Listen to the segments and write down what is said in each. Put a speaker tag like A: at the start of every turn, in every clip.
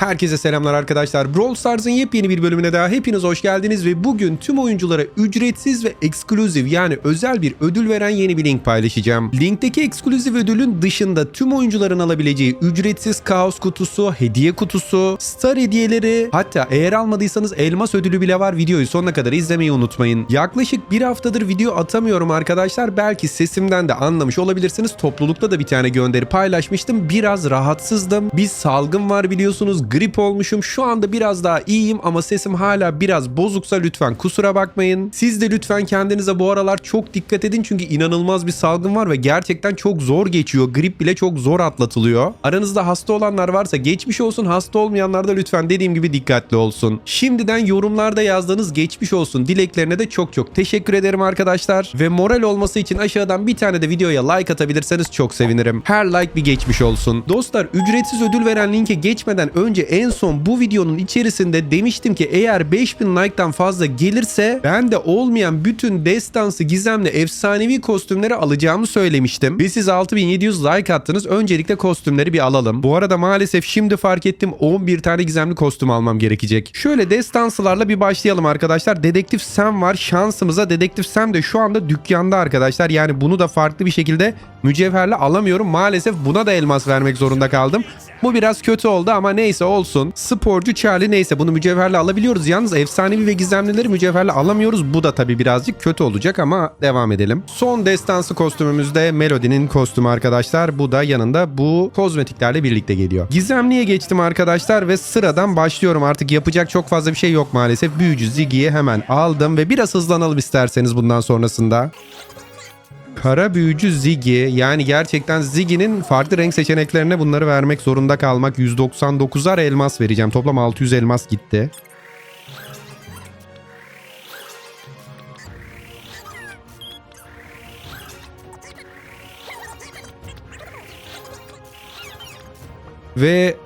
A: Herkese selamlar arkadaşlar. Brawl Stars'ın yepyeni bir bölümüne daha hepiniz hoş geldiniz ve bugün tüm oyunculara ücretsiz ve ekskluziv yani özel bir ödül veren yeni bir link paylaşacağım. Linkteki ekskluziv ödülün dışında tüm oyuncuların alabileceği ücretsiz kaos kutusu, hediye kutusu, star hediyeleri hatta eğer almadıysanız elmas ödülü bile var. Videoyu sonuna kadar izlemeyi unutmayın. Yaklaşık bir haftadır video atamıyorum arkadaşlar. Belki sesimden de anlamış olabilirsiniz. Toplulukta da bir tane gönderi paylaşmıştım. Biraz rahatsızdım. Bir salgın var biliyorsunuz. Grip olmuşum. Şu anda biraz daha iyiyim ama sesim hala biraz bozuksa lütfen kusura bakmayın. Siz de lütfen kendinize bu aralar çok dikkat edin çünkü inanılmaz bir salgın var ve gerçekten çok zor geçiyor. Grip bile çok zor atlatılıyor. Aranızda hasta olanlar varsa geçmiş olsun. Hasta olmayanlar da lütfen dediğim gibi dikkatli olsun. Şimdiden yorumlarda yazdığınız geçmiş olsun dileklerine de çok çok teşekkür ederim arkadaşlar. Ve moral olması için aşağıdan bir tane de videoya like atabilirseniz çok sevinirim. Her like bir geçmiş olsun. Dostlar ücretsiz ödül veren linke geçmeden önce en son bu videonun içerisinde demiştim ki eğer 5000 like'tan fazla gelirse ben de olmayan bütün destansı gizemli efsanevi kostümleri alacağımı söylemiştim. Ve siz 6700 like attınız. Öncelikle kostümleri bir alalım. Bu arada maalesef şimdi fark ettim 11 tane gizemli kostüm almam gerekecek. Şöyle destansılarla bir başlayalım arkadaşlar. Dedektif Sam var. Şansımıza Dedektif Sam de şu anda dükkanda arkadaşlar. Yani bunu da farklı bir şekilde mücevherle alamıyorum. Maalesef buna da elmas vermek zorunda kaldım. Bu biraz kötü oldu ama neyse olsun. Sporcu Charlie neyse bunu mücevherle alabiliyoruz. Yalnız efsanevi ve gizemlileri mücevherle alamıyoruz. Bu da tabii birazcık kötü olacak ama devam edelim. Son destansı kostümümüz de Melody'nin kostümü arkadaşlar. Bu da yanında bu kozmetiklerle birlikte geliyor. Gizemliye geçtim arkadaşlar ve sıradan başlıyorum. Artık yapacak çok fazla bir şey yok maalesef. Büyücü Ziggy'yi hemen aldım ve biraz hızlanalım isterseniz bundan sonrasında. Kara büyücü Ziggy yani gerçekten Ziggy'nin farklı renk seçeneklerine bunları vermek zorunda kalmak 199'ar elmas vereceğim. Toplam 600 elmas gitti. Ve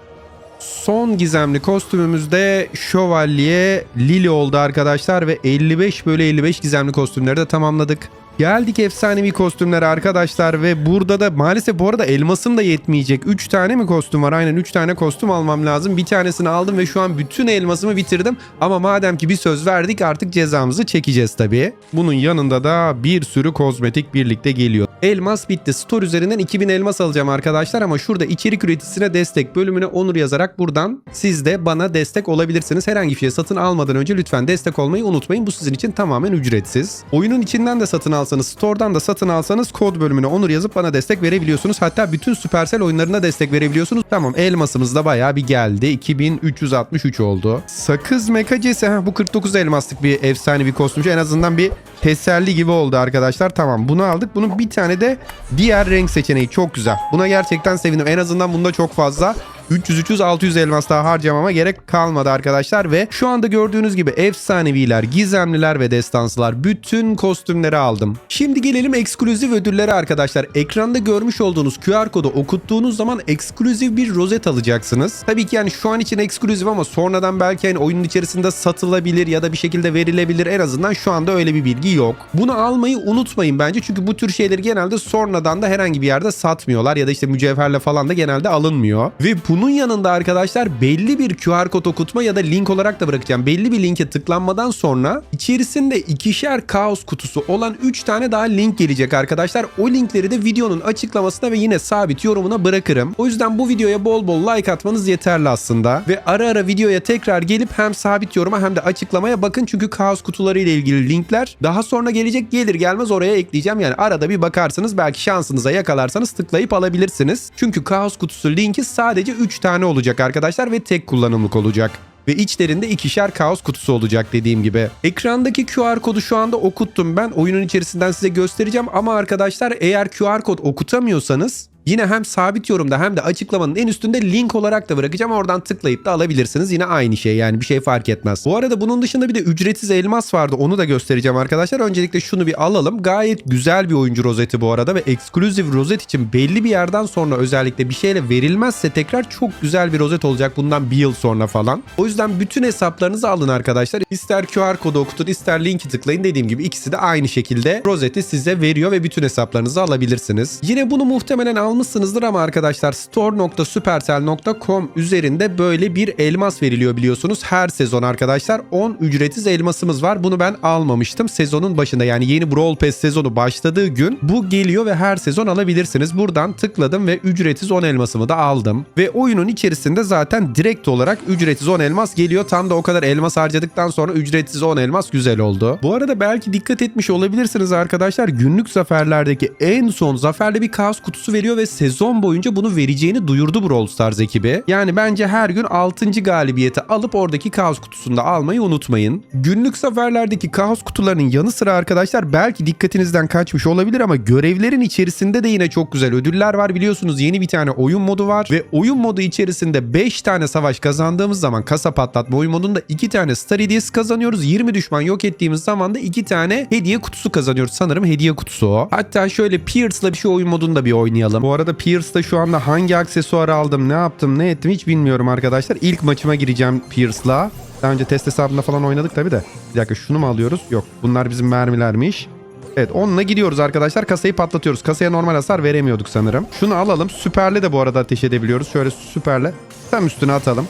A: son gizemli kostümümüzde şövalye Lily oldu arkadaşlar ve 55 bölü 55 gizemli kostümleri de tamamladık. Geldik efsanevi kostümlere arkadaşlar ve burada da maalesef bu arada elmasım da yetmeyecek. 3 tane mi kostüm var? Aynen 3 tane kostüm almam lazım. Bir tanesini aldım ve şu an bütün elmasımı bitirdim. Ama madem ki bir söz verdik artık cezamızı çekeceğiz tabii. Bunun yanında da bir sürü kozmetik birlikte geliyor. Elmas bitti. Store üzerinden 2000 elmas alacağım arkadaşlar ama şurada içerik üreticisine destek bölümüne onur yazarak buradan siz de bana destek olabilirsiniz. Herhangi bir şey satın almadan önce lütfen destek olmayı unutmayın. Bu sizin için tamamen ücretsiz. Oyunun içinden de satın alsanız, store'dan da satın alsanız kod bölümüne onur yazıp bana destek verebiliyorsunuz. Hatta bütün Supercell oyunlarına destek verebiliyorsunuz. Tamam elmasımız da bayağı bir geldi. 2363 oldu. Sakız mekacesi. Bu 49 elmaslık bir efsane bir kostümcü. En azından bir teselli gibi oldu arkadaşlar. Tamam bunu aldık. Bunun bir tane de diğer renk seçeneği çok güzel. Buna gerçekten sevindim. En azından bunda çok fazla 300-300-600 elmas daha harcamama gerek kalmadı arkadaşlar ve şu anda gördüğünüz gibi efsaneviler, gizemliler ve destansılar bütün kostümleri aldım. Şimdi gelelim ekskluzif ödüllere arkadaşlar. Ekranda görmüş olduğunuz QR kodu okuttuğunuz zaman ekskluzif bir rozet alacaksınız. Tabii ki yani şu an için ekskluzif ama sonradan belki yani oyunun içerisinde satılabilir ya da bir şekilde verilebilir. En azından şu anda öyle bir bilgi yok. Bunu almayı unutmayın bence çünkü bu tür şeyleri genelde sonradan da herhangi bir yerde satmıyorlar ya da işte mücevherle falan da genelde alınmıyor. Ve bunun yanında arkadaşlar belli bir QR kod okutma ya da link olarak da bırakacağım. Belli bir linke tıklanmadan sonra içerisinde ikişer kaos kutusu olan 3 tane daha link gelecek arkadaşlar. O linkleri de videonun açıklamasına ve yine sabit yorumuna bırakırım. O yüzden bu videoya bol bol like atmanız yeterli aslında. Ve ara ara videoya tekrar gelip hem sabit yoruma hem de açıklamaya bakın. Çünkü kaos kutuları ile ilgili linkler daha sonra gelecek gelir gelmez oraya ekleyeceğim. Yani arada bir bakarsınız belki şansınıza yakalarsanız tıklayıp alabilirsiniz. Çünkü kaos kutusu linki sadece 3 tane olacak arkadaşlar ve tek kullanımlık olacak ve içlerinde ikişer kaos kutusu olacak dediğim gibi. Ekrandaki QR kodu şu anda okuttum ben. Oyunun içerisinden size göstereceğim ama arkadaşlar eğer QR kod okutamıyorsanız Yine hem sabit yorumda hem de açıklamanın en üstünde link olarak da bırakacağım. Oradan tıklayıp da alabilirsiniz. Yine aynı şey yani bir şey fark etmez. Bu arada bunun dışında bir de ücretsiz elmas vardı. Onu da göstereceğim arkadaşlar. Öncelikle şunu bir alalım. Gayet güzel bir oyuncu rozeti bu arada ve eksklusif rozet için belli bir yerden sonra özellikle bir şeyle verilmezse tekrar çok güzel bir rozet olacak bundan bir yıl sonra falan. O yüzden bütün hesaplarınızı alın arkadaşlar. İster QR kodu okutun ister linki tıklayın. Dediğim gibi ikisi de aynı şekilde rozeti size veriyor ve bütün hesaplarınızı alabilirsiniz. Yine bunu muhtemelen al almışsınızdır ama arkadaşlar store.supercell.com üzerinde böyle bir elmas veriliyor biliyorsunuz. Her sezon arkadaşlar 10 ücretsiz elmasımız var. Bunu ben almamıştım. Sezonun başında yani yeni Brawl Pass sezonu başladığı gün bu geliyor ve her sezon alabilirsiniz. Buradan tıkladım ve ücretsiz 10 elmasımı da aldım. Ve oyunun içerisinde zaten direkt olarak ücretsiz 10 elmas geliyor. Tam da o kadar elmas harcadıktan sonra ücretsiz 10 elmas güzel oldu. Bu arada belki dikkat etmiş olabilirsiniz arkadaşlar. Günlük zaferlerdeki en son zaferde bir kaos kutusu veriyor ve sezon boyunca bunu vereceğini duyurdu Brawl Stars ekibi. Yani bence her gün 6. galibiyeti alıp oradaki kaos kutusunu da almayı unutmayın. Günlük zaferlerdeki kaos kutularının yanı sıra arkadaşlar belki dikkatinizden kaçmış olabilir ama görevlerin içerisinde de yine çok güzel ödüller var. Biliyorsunuz yeni bir tane oyun modu var ve oyun modu içerisinde 5 tane savaş kazandığımız zaman kasa patlatma oyun modunda 2 tane star hediyesi kazanıyoruz. 20 düşman yok ettiğimiz zaman da 2 tane hediye kutusu kazanıyoruz. Sanırım hediye kutusu o. Hatta şöyle Pierce'la bir şey oyun modunda bir oynayalım. Bu arada Pierce'da şu anda hangi aksesuarı aldım, ne yaptım, ne ettim hiç bilmiyorum arkadaşlar. İlk maçıma gireceğim Pierce'la. Daha önce test hesabında falan oynadık tabi de. Bir dakika şunu mu alıyoruz? Yok. Bunlar bizim mermilermiş. Evet onunla gidiyoruz arkadaşlar. Kasayı patlatıyoruz. Kasaya normal hasar veremiyorduk sanırım. Şunu alalım. Süperle de bu arada ateş edebiliyoruz. Şöyle süperle. Tam üstüne atalım.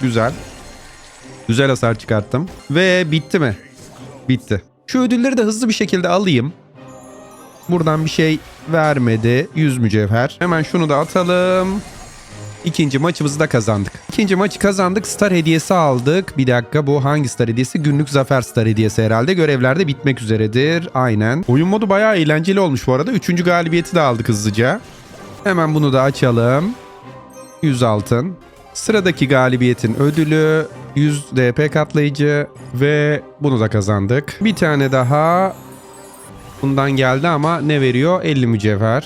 A: Güzel. Güzel hasar çıkarttım. Ve bitti mi? Bitti. Şu ödülleri de hızlı bir şekilde alayım. Buradan bir şey vermedi. 100 mücevher. Hemen şunu da atalım. İkinci maçımızı da kazandık. İkinci maçı kazandık. Star hediyesi aldık. Bir dakika bu hangi star hediyesi? Günlük zafer star hediyesi herhalde. Görevler de bitmek üzeredir. Aynen. Oyun modu bayağı eğlenceli olmuş bu arada. Üçüncü galibiyeti de aldık hızlıca. Hemen bunu da açalım. 100 altın. Sıradaki galibiyetin ödülü 100 DP katlayıcı ve bunu da kazandık. Bir tane daha bundan geldi ama ne veriyor? 50 mücevher.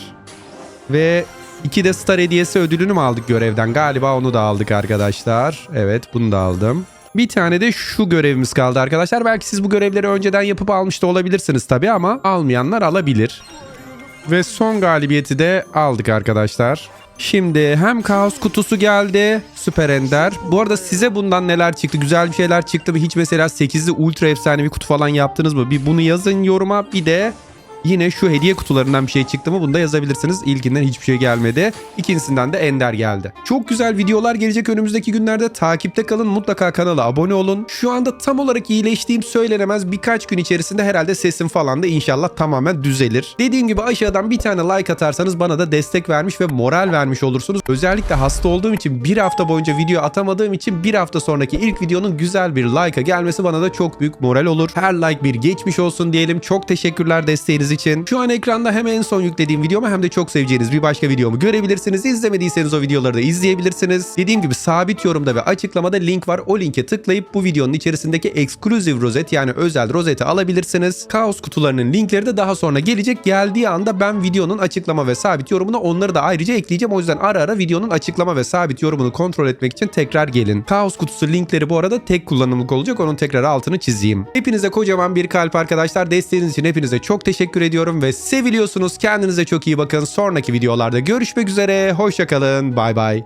A: Ve iki de star hediyesi ödülünü mü aldık görevden? Galiba onu da aldık arkadaşlar. Evet bunu da aldım. Bir tane de şu görevimiz kaldı arkadaşlar. Belki siz bu görevleri önceden yapıp almış da olabilirsiniz tabii ama almayanlar alabilir. Ve son galibiyeti de aldık arkadaşlar. Şimdi hem kaos kutusu geldi. Süper Ender. Bu arada size bundan neler çıktı? Güzel bir şeyler çıktı mı? Hiç mesela 8'li ultra efsanevi kutu falan yaptınız mı? Bir bunu yazın yoruma. Bir de Yine şu hediye kutularından bir şey çıktı mı bunu da yazabilirsiniz. İlkinden hiçbir şey gelmedi. İkincisinden de Ender geldi. Çok güzel videolar gelecek önümüzdeki günlerde. Takipte kalın. Mutlaka kanala abone olun. Şu anda tam olarak iyileştiğim söylenemez. Birkaç gün içerisinde herhalde sesim falan da inşallah tamamen düzelir. Dediğim gibi aşağıdan bir tane like atarsanız bana da destek vermiş ve moral vermiş olursunuz. Özellikle hasta olduğum için bir hafta boyunca video atamadığım için bir hafta sonraki ilk videonun güzel bir like'a gelmesi bana da çok büyük moral olur. Her like bir geçmiş olsun diyelim. Çok teşekkürler desteğiniz için. Şu an ekranda hem en son yüklediğim videomu hem de çok seveceğiniz bir başka videomu görebilirsiniz. İzlemediyseniz o videoları da izleyebilirsiniz. Dediğim gibi sabit yorumda ve açıklamada link var. O linke tıklayıp bu videonun içerisindeki exclusive rozet yani özel rozeti alabilirsiniz. Kaos kutularının linkleri de daha sonra gelecek. Geldiği anda ben videonun açıklama ve sabit yorumuna onları da ayrıca ekleyeceğim. O yüzden ara ara videonun açıklama ve sabit yorumunu kontrol etmek için tekrar gelin. Kaos kutusu linkleri bu arada tek kullanımlık olacak. Onun tekrar altını çizeyim. Hepinize kocaman bir kalp arkadaşlar. Desteğiniz için hepinize çok teşekkür ediyorum ve seviliyorsunuz. Kendinize çok iyi bakın. Sonraki videolarda görüşmek üzere. Hoşçakalın. Bay bay.